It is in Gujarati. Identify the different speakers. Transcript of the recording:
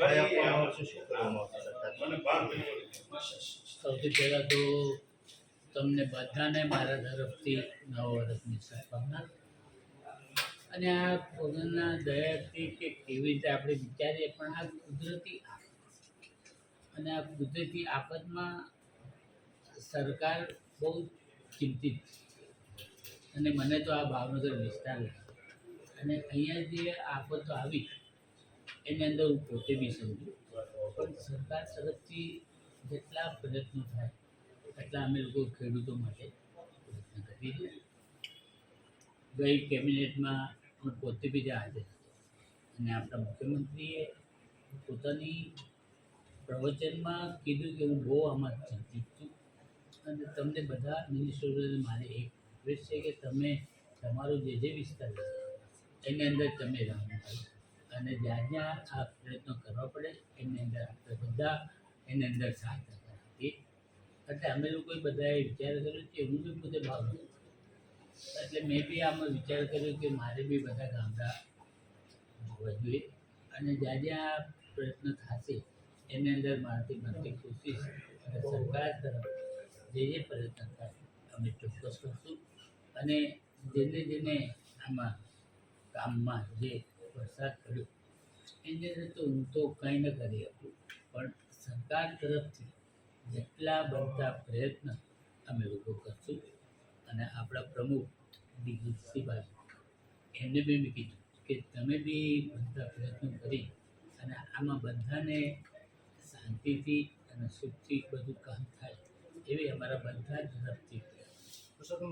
Speaker 1: સહાય આપવામાં આવશે શું કરવામાં આવશે
Speaker 2: સૌથી પહેલાં તો તમને બધાને મારા તરફથી નવ વર્ષની શુભકામના અને આ ભગવાનના દયાથી કે કેવી રીતે આપણે વિચારીએ પણ આ કુદરતી આફત. અને આ કુદરતી આફતમાં સરકાર બહુ ચિંતિત અને મને તો આ ભાવનગર વિસ્તાર અને અહીંયા જે આફતો આવી એની અંદર હું પોતે બી સમજુ. પણ સરકાર તરફથી જેટલા પ્રયત્નો થાય, એટલા અમે લોકો ખેડૂતો માટે પ્રયત્ન કરીએ છીએ. ગઈ કેબિનેટમાં હું પોતે બી જે હાજર અને આપણા મુખ્યમંત્રીએ પોતાની પ્રવચનમાં કીધું કે હું બહુ આમાં ચિંતિત છું. અને તમને બધા મિનિસ્ટરોને મારે એક રિક્વેસ્ટ છે કે તમે તમારો જે જે વિસ્તાર એની અંદર તમે રહો અને જ્યાં જ્યાં આ પ્રયત્નો કરવા પડે, એની અંદર આપણે બધા એની અંદર સાથ આપીએ એટલે અમે લોકોએ બધાએ વિચાર કર્યો કે હું બી પોતે ભાવ એટલે મેં બી આમાં વિચાર કર્યો કે મારે બી બધા ગામડા જોવા જોઈએ. અને જ્યાં જ્યાં પ્રયત્ન થશે, એની અંદર મારાથી બનતી કોશિશ અને સરકાર તરફ જે જે પ્રયત્ન થાય, અમે ચોક્કસ કરશું. અને જેને જેને આમાં કામમાં જે વરસાદ પડ્યો એની અંદર તો હું તો કંઈ ન કરી શકું, પણ સરકાર તરફથી જેટલા બનતા પ્રયત્ન અમે લોકો કરશું અને આપણા પ્રમુખ દિગ્વિજયભાઈ એમને બી મેં કીધું કે તમે બી બનતા પ્રયત્નો કરી અને આમાં બધાને શાંતિથી અને સુખથી બધું કામ થાય એવી અમારા બધા તરફથી